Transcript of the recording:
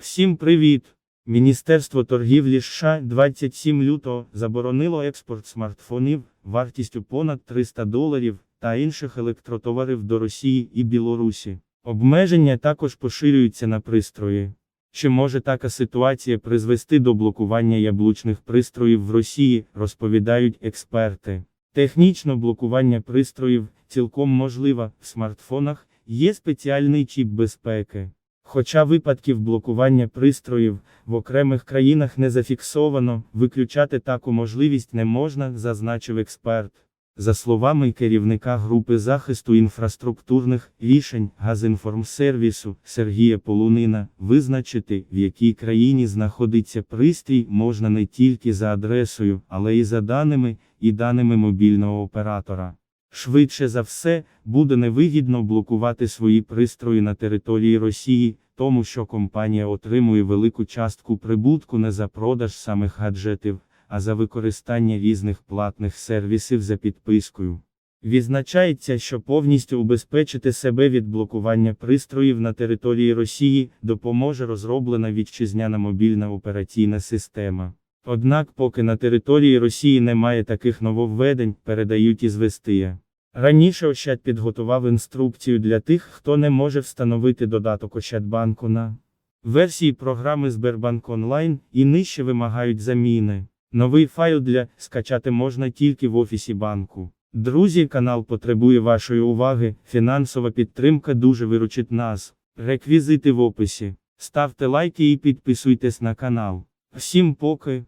Всім привіт! Міністерство торгівлі США 27 лютого заборонило експорт смартфонів вартістю понад 300 доларів та інших електротоварів до Росії і Білорусі. Обмеження також поширюються на пристрої. Чи може така ситуація призвести до блокування яблучних пристроїв в Росії, розповідають експерти. Технічно блокування пристроїв цілком можливо в смартфонах, є спеціальний чіп безпеки. Хоча випадків блокування пристроїв в окремих країнах не зафіксовано, виключати таку можливість не можна, зазначив експерт. За словами керівника групи захисту інфраструктурних рішень Газінформсервісу Сергія Полунина, визначити, в якій країні знаходиться пристрій, можна не тільки за адресою, але й за даними і даними мобільного оператора. Швидше за все, буде невигідно блокувати свої пристрої на території Росії, тому що компанія отримує велику частку прибутку не за продаж самих гаджетів, а за використання різних платних сервісів за підпискою. Відзначається, що повністю убезпечити себе від блокування пристроїв на території Росії допоможе розроблена вітчизняна мобільна операційна система. Однак, поки на території Росії немає таких нововведень, передають із Вестия. Раніше Ощад підготував інструкцію для тих, хто не може встановити додаток Ощадбанку на версії програми Сбербанк Онлайн і нижче вимагають заміни. Новий файл для скачати можна тільки в офісі банку. Друзі, канал потребує вашої уваги, фінансова підтримка дуже виручить нас. Реквізити в описі. Ставте лайки і підписуйтесь на канал. Всім поки.